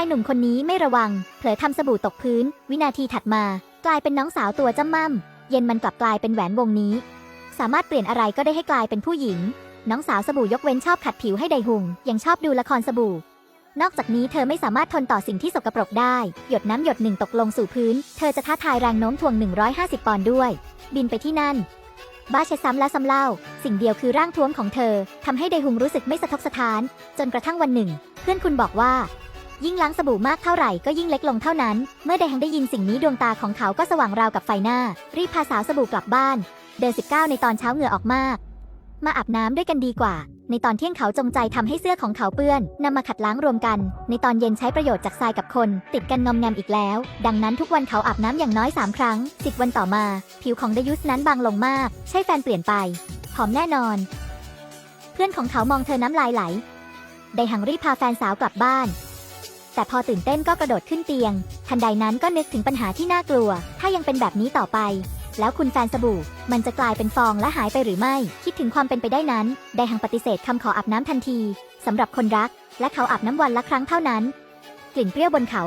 ายหนุ่มคนนี้ไม่ระวัง เผลอทำสบู่ตกพื้น วินาทีถัดมา กลายเป็นน้องสาวตัวจ้ำม่ำเย็นมันกลับกลายเป็นแหวนวงนี้ สามารถเปลี่ยนอะไรก็ได้ให้กลายเป็นผู้หญิง น้องสาวสบู่ยกเว้นชอบขัดผิวให้ไดหุงยังชอบดูละครสบู่ นอกจากนี้เธอไม่สามารถทนต่อสิ่งที่สกปรกได้ หยดน้ำหยดหนึ่งตกลงสู่พื้น เธอจะท้าทายแรงโน้มถ่วง 150 ปอนด์ด้วย บินไปที่นั่นบ้าเช็ดซ้ำและซ้ำเล่า สิ่งเดียวคือร่างท้วมของเธอทำให้ไดหุงรู้สึกไม่สะทกสะท้าน จนกระทั่งวันหนึ่ง เพื่อนคุณบอกว่า ยิ่งล้างสบู่มากเท่าไหร่ก็ยิ่งเล็กลงเท่านั้น เมื่อไดฮังได้ยินสิ่งนี้ดวงตาของเขาก็สว่างราวกับไฟหน้า รีบพาสาวสบู่กลับบ้าน เดือน19 ในตอนเช้าเหงื่อออกมาก มาอาบน้ำด้วยกันดีกว่า ในตอนเที่ยงเขาจงใจทำให้เสื้อของเขาเปื้อนนำมาขัดล้างรวมกัน ในตอนเย็นใช้ประโยชน์จากทรายกับคน ติดกันงอมแงมอีกแล้ว ดังนั้นทุกวันเขาอาบน้ำอย่างน้อย3ครั้ง10วันต่อมา ผิวของดยุสนั้นบางลงมาก ใช่แฟนเปลี่ยนไปผอมแน่นอน เพื่อนของเขามองเธอน้ำลายไหลไดหังรีบพาแฟนสาวกลับบ้าน แต่พอตื่นเต้นก็กระโดดขึ้นเตียง ทันใดนั้นก็นึกถึงปัญหาที่น่ากลัว ถ้ายังเป็นแบบนี้ต่อไป แล้วคุณแฟนสบู่ มันจะกลายเป็นฟองและหายไปหรือไม่ คิดถึงความเป็นไปได้นั้น ไดหังปฏิเสธคำขออาบน้ำทันทีสำหรับคนรัก และเขาอาบน้ำวันละครั้งเท่านั้น กลิ่นเปรี้ยวบนเขา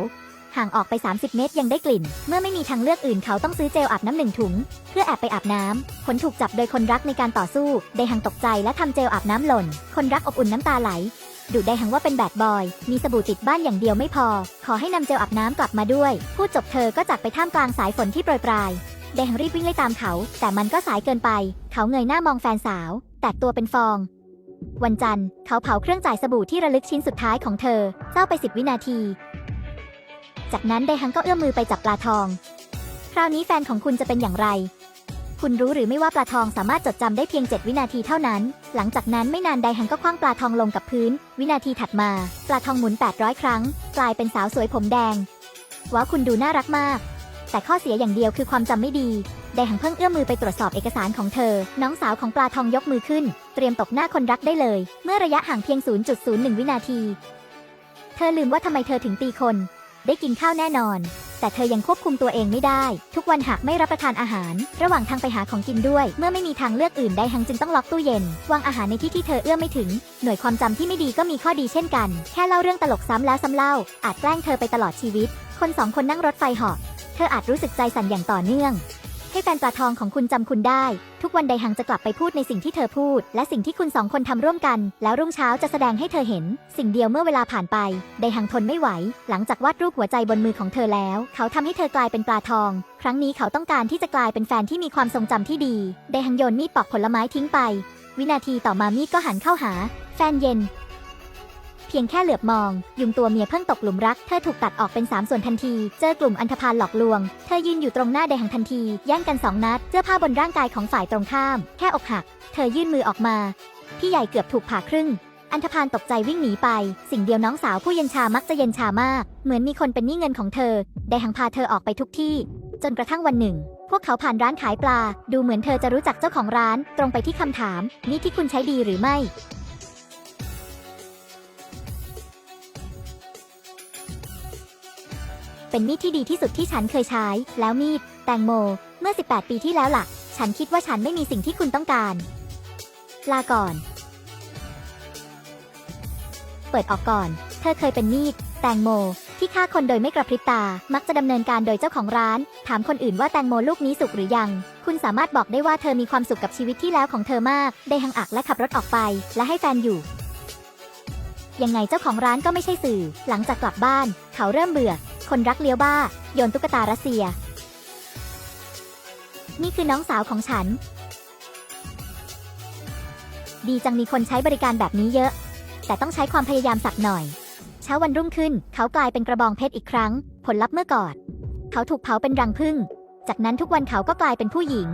ห่างออกไป 30 เมตรยังได้กลิ่น เมื่อไม่มีทางเลือกอื่นเขาต้องซื้อเจลอาบน้ำหนึ่งถุง เพื่อแอบไปอาบน้ำผลถูกจับโดยคนรักในการต่อสู้ไดหังตกใจและทำเจลอาบน้ำหล่น คนรักอบอุ่นน้ำตาไหล ดูได้หังว่าเป็นแบดบอย มีสบู่ติดบ้านอย่างเดียวไม่พอ ขอให้นำเจลอาบน้ำกลับมาด้วย พูดจบเธอก็จากไปท่ามกลางสายฝนที่โปรยปลายไดหังรีบวิ่งไล่ตามเขา แต่มันก็สายเกินไป เขาเงยหน้ามองแฟนสาว แตกตัวเป็นฟอง วันจันทร์เขาเผาเครื่องจ่ายสบู่ที่ระลึกชิ้นสุดท้ายของเธอเจ้าไปสิบวินาที จากนั้นไดฮังก็เอื้อมมือไปจับปลาทอง คราวนี้แฟนของคุณจะเป็นอย่างไร คุณรู้หรือไม่ว่าปลาทองสามารถจดจำได้เพียง 7 วินาทีเท่านั้น หลังจากนั้นไม่นานไดฮังก็คว้างปลาทองลงกับพื้น วินาทีถัดมา ปลาทองหมุน 800 ครั้ง กลายเป็นสาวสวยผมแดง ว้าวคุณดูน่ารักมาก แต่ข้อเสียอย่างเดียวคือความจำไม่ดีไดหังเพิ่งเอื้อมมือไปตรวจสอบเอกสารของเธอ น้องสาวของปลาทองยกมือขึ้น เตรียมตบหน้าคนรักได้เลย เมื่อระยะห่างเพียง 0.01 วินาที เธอลืมว่าทำไมเธอถึงตีคน ได้กินข้าวแน่นอน แต่เธอยังควบคุมตัวเองไม่ได้ ทุกวันหากไม่รับประทานอาหาร ระหว่างทางไปหาของกินด้วย เมื่อไม่มีทางเลือกอื่นไดหังจึงต้องล็อกตู้เย็น วางอาหารในที่ที่เธอเอื้อมไม่ถึง หน่วยความจำที่ไม่ดีก็มีข้อดีเช่นกัน แค่เล่าเรื่องตลกซ้ำแล้วซ้ำเล่า อาจแกล้งเธอไปตลอดชีวิต คนสองคนนั่งรถไฟเหาะเธออาจรู้สึกใจสั่นอย่างต่อเนื่อง ให้แฟนปลาทองของคุณจำคุณได้ ทุกวันใดหังจะกลับไปพูดในสิ่งที่เธอพูด และสิ่งที่คุณสองคนทำร่วมกัน แล้วรุ่งเช้าจะแสดงให้เธอเห็น สิ่งเดียวเมื่อเวลาผ่านไป ไดหังทนไม่ไหว หลังจากวาดรูปหัวใจบนมือของเธอแล้ว เขาทำให้เธอกลายเป็นปลาทอง ครั้งนี้เขาต้องการที่จะกลายเป็นแฟนที่มีความทรงจำที่ดี ไดหังโยนมีดปอกผลไม้ทิ้งไป วินาทีต่อมามีดก็หันเข้าหา แฟนเย็น พียงแค่เหลือบมอง ยุงตัวเมียเพิ่งตกหลุมรัก เธอถูกตัดออกเป็น 3 ส่วนทันที เจอกลุ่มอันธพาลหลอกลวง เธอยืนอยู่ตรงหน้าไดหังทันที แย่งกันสองนัด เสื้อผ้าบนร่างกายของฝ่ายตรงข้าม แค่อกหัก เธอยื่นมือออกมา พี่ใหญ่เกือบถูกผ่าครึ่ง อันธพาลตกใจวิ่งหนีไป สิ่งเดียวน้องสาวผู้เย็นชามักจะเย็นชามาก เหมือนมีคนเป็นหนี้เงินของเธอ ไดหังพาเธอออกไปทุกที่ จนกระทั่งวันหนึ่งพวกเขาผ่านร้านขายปลา ดูเหมือนเธอจะรู้จักเจ้าของร้าน ตรงไปที่คำถาม นี่ที่คุณใช้ดีหรือไม่ เป็นมีดที่ดีที่สุดที่ฉันเคยใช้ แล้วมีด แตงโม เมื่อ 18 ปีที่แล้วล่ะ ฉันคิดว่าฉันไม่มีสิ่งที่คุณต้องการ ลาก่อน เปิดออกก่อน เธอเคยเป็นมีด แตงโม ที่ฆ่าคนโดยไม่กระพริบตา มักจะดำเนินการโดยเจ้าของร้าน ถามคนอื่นว่าแตงโมลูกนี้สุกหรือยัง คุณสามารถบอกได้ว่าเธอมีความสุขกับชีวิตที่แล้วของเธอมาก ได้หังอักและขับรถออกไป และให้แฟนอยู่ยังไงเจ้าของร้านก็ไม่ใช่สื่อ หลังจากกลับบ้าน เขาเริ่มเบื่อ คนรักเลี้ยวบ้า โยนตุ๊กตารัสเซีย นี่คือน้องสาวของฉัน ดีจังมีคนใช้บริการแบบนี้เยอะ แต่ต้องใช้ความพยายามสักหน่อย เช้าวันรุ่งขึ้น เขากลายเป็นกระบองเพชรอีกครั้ง ผลลัพธ์เมื่อก่อน เขาถูกเผาเป็นรังผึ้งจากนั้นทุกวันเขาก็กลายเป็นผู้หญิง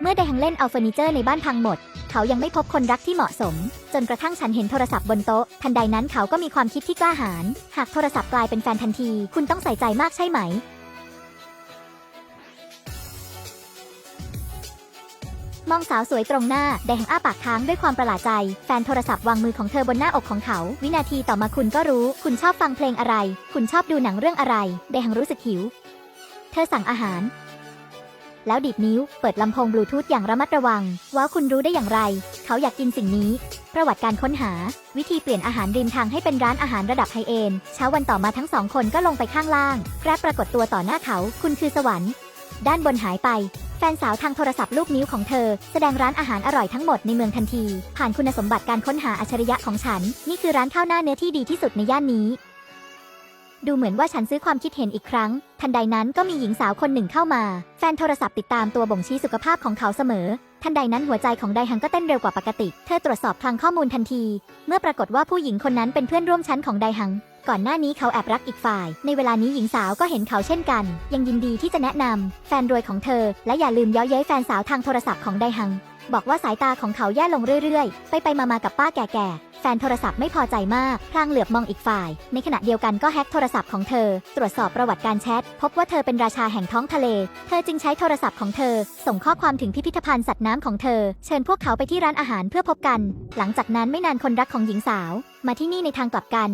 เมื่อไดฮังเล่นเอาเฟอร์นิเจอร์ในบ้านพังหมด เขายังไม่พบคนรักที่เหมาะสม จนกระทั่งฉันเห็นโทรศัพท์บนโต๊ะ ทันใดนั้นเขาก็มีความคิดที่กล้าหาญ หากโทรศัพท์กลายเป็นแฟนทันที คุณต้องใส่ใจมากใช่ไหม มองสาวสวยตรงหน้า แดงอ้าปากค้างด้วยความประหลาดใจ แฟนโทรศัพท์วางมือของเธอบนหน้าอกของเขา วินาทีต่อมาคุณก็รู้ คุณชอบฟังเพลงอะไร คุณชอบดูหนังเรื่องอะไร แดงรู้สึกหิว เธอสั่งอาหาร แล้วดีดนิ้ว เปิดลำโพงบลูทูธอย่างระมัดระวังว้าคุณรู้ได้อย่างไร เขาอยากกินสิ่งนี้ ประวัติการค้นหา วิธีเปลี่ยนอาหารริมทางให้เป็นร้านอาหารระดับไฮเอนด์เช้าวันต่อมาทั้งสองคนก็ลงไปข้างล่างแกรบปรากฏตัวต่อหน้าเขา คุณคือสวรรค์ ด้านบนหายไป แฟนสาวทางโทรศัพท์ลูกนิ้วของเธอ แสดงร้านอาหารอร่อยทั้งหมดในเมืองทันที ผ่านคุณสมบัติการค้นหาอัจฉริยะของฉัน นี่คือร้านข้าวหน้าเนื้อที่ดีที่สุดในย่านนี้ ดูเหมือนว่าฉันซื้อความคิดเห็นอีกครั้ง ทันใดนั้นก็มีหญิงสาวคนหนึ่งเข้ามา แฟนโทรศัพท์ติดตามตัวบ่งชี้สุขภาพของเขาเสมอ ทันใดนั้นหัวใจของไดฮังก็เต้นเร็วกว่าปกติ เธอตรวจสอบคลังข้อมูลทันที เมื่อปรากฏว่าผู้หญิงคนนั้นเป็นเพื่อนร่วมชั้นของไดฮัง ก่อนหน้านี้เขาแอบรักอีกฝ่าย ในเวลานี้หญิงสาวก็เห็นเขาเช่นกัน ยังยินดีที่จะแนะนำแฟนรวยของเธอ และอย่าลืมเย้อเย้ยแฟนสาวทางโทรศัพท์ของไดฮัง บอกว่าสายตาของเขาแย่ลงเรื่อยๆ ไปไปๆมากับป้าแก่ๆ แฟนโทรศัพท์ไม่พอใจมาก พลางเหลือบมองอีกฝ่าย ในขณะเดียวกันก็แฮ็กโทรศัพท์ของเธอ ตรวจสอบประวัติการแชท พบว่าเธอเป็นราชาแห่งท้องทะเล เธอจึงใช้โทรศัพท์ของเธอ ส่งข้อความถึงพิพิธภัณฑ์สัตว์น้ำของเธอ เชิญพวกเขาไปที่ร้านอาหารเพื่อพบกัน หลังจากนั้นไม่นานคนรักของหญิงสาว มาที่นี่ในทางกลับกัน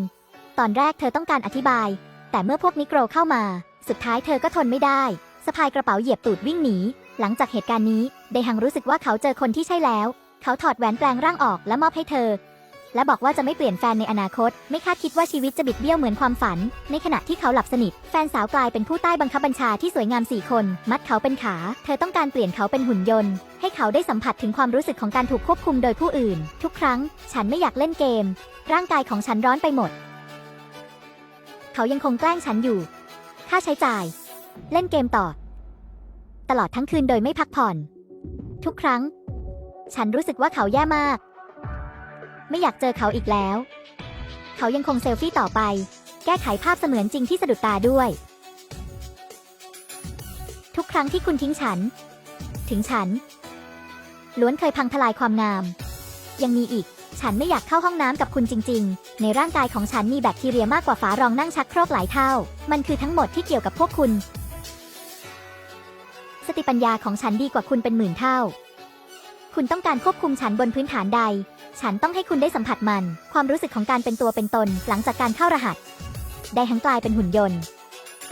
ตอนแรกเธอต้องการอธิบาย แต่เมื่อพวกนิโกรเข้ามา สุดท้ายเธอก็ทนไม่ได้สะพายกระเป๋าเหยียบตูดวิ่งหนี หลังจากเหตุการณ์นี้เดฮังรู้สึกว่าเขาเจอคนที่ใช่แล้ว เขาถอดแหวนแปลงร่างออกและมอบให้เธอ และบอกว่าจะไม่เปลี่ยนแฟนในอนาคต ไม่คาดคิดว่าชีวิตจะบิดเบี้ยวเหมือนความฝัน ในขณะที่เขาหลับสนิท แฟนสาวกลายเป็นผู้ใต้บังคับบัญชาที่สวยงามสี่คน มัดเขาเป็นขา เธอต้องการเปลี่ยนเขาเป็นหุ่นยนต์ ให้เขาได้สัมผัสถึงความรู้สึกของการถูกควบคุมโดยผู้อื่น ทุกครั้ง ฉันไม่อยากเล่นเกม ร่างกายของฉันร้อนไปหมด เขายังคงแกล้งฉันอยู่ ค่าใช้จ่าย เล่นเกมต่อ ตลอดทั้งคืนโดยไม่พักผ่อน ทุกครั้ง ฉันรู้สึกว่าเขาแย่มาก ไม่อยากเจอเขาอีกแล้ว เขายังคงเซลฟี่ต่อไป แก้ไขภาพเสมือนจริงที่สะดุดตาด้วย ทุกครั้งที่คุณทิ้งฉัน ถึงฉัน ล้วนเคยพังทลายความงาม ยังมีอีก ฉันไม่อยากเข้าห้องน้ำกับคุณจริง ๆ ในร่างกายของฉันมีแบคทีเรียมากกว่าฝารองนั่งชักโครกหลายเท่า มันคือทั้งหมดที่เกี่ยวกับพวกคุณ สติปัญญาของฉันดีกว่าคุณเป็นหมื่นเท่า คุณต้องการควบคุมฉันบนพื้นฐานใด ฉันต้องให้คุณได้สัมผัสมัน ความรู้สึกของการเป็นตัวเป็นตน หลังจากการเข้ารหัส ได้หังกลายเป็นหุ่นยนต์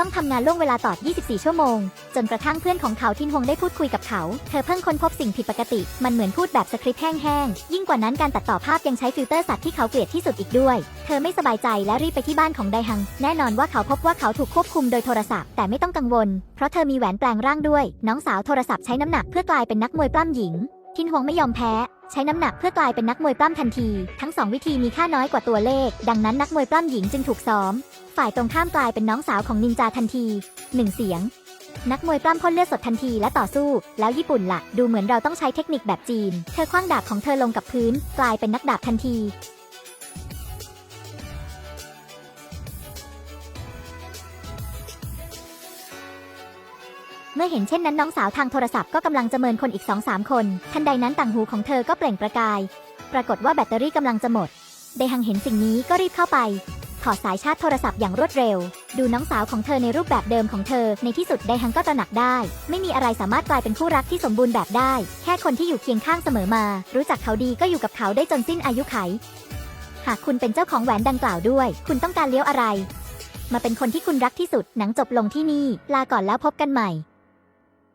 ต้องทำงานล่วงเวลาต่อ24 ชั่วโมง จนกระทั่งเพื่อนของเขาทินฮงได้พูดคุยกับเขา เธอเพิ่งค้นพบสิ่งผิดปกติ มันเหมือนพูดแบบสคริปต์แห้งๆ ยิ่งกว่านั้นการตัดต่อภาพยังใช้ฟิลเตอร์สัตว์ที่เขาเกลียดที่สุดอีกด้วย เธอไม่สบายใจและรีบไปที่บ้านของไดฮัง แน่นอนว่าเขาพบว่าเขาถูกควบคุมโดยโทรศัพท์ แต่ไม่ต้องกังวล เพราะเธอมีแหวนแปลงร่างด้วย น้องสาวโทรศัพท์ใช้น้ำหนักเพื่อกลายเป็นนักมวยปล้ำหญิง ทินฮงไม่ยอมแพ้ใช้น้ำหนักเพื่อกลายเป็นนักมวยปล้ำทันที ทั้งสองวิธีมีค่าน้อยกว่าตัวเลข ดังนั้นนักมวยปล้ำหญิงจึงถูกซ้อม ฝ่ายตรงข้ามกลายเป็นน้องสาวของนินจาทันทีหนึ่งเสียง นักมวยปล้ำพ่นเลือดสดทันทีและต่อสู้ แล้วญี่ปุ่นละ่ะ ดูเหมือนเราต้องใช้เทคนิคแบบจีน เธอคว้างดาบของเธอลงกับพื้น กลายเป็นนักดาบทันทีเมื่อเห็นเช่นนั้นน้องสาวทางโทรศัพท์ก็กำลังจะเมินคนอีกสองสามคน ทันใดนั้นต่างหูของเธอก็เปล่งประกาย ปรากฏว่าแบตเตอรี่กำลังจะหมด เดฮังเห็นสิ่งนี้ก็รีบเข้าไป ถอดสายชาร์จโทรศัพท์อย่างรวดเร็ว ดูน้องสาวของเธอในรูปแบบเดิมของเธอ ในที่สุดไดฮังก็ตระหนักได้ ไม่มีอะไรสามารถกลายเป็นคู่รักที่สมบูรณ์แบบได้ แค่คนที่อยู่เคียงข้างเสมอมา รู้จักเขาดีก็อยู่กับเขาได้จนสิ้นอายุไข หากคุณเป็นเจ้าของแหวนดังกล่าวด้วย คุณต้องการเลี้ยวอะไร มาเป็นคนที่คุณรักที่สุดหนังจบลงที่นี่ ลาก่อนแล้วพบกันใหม่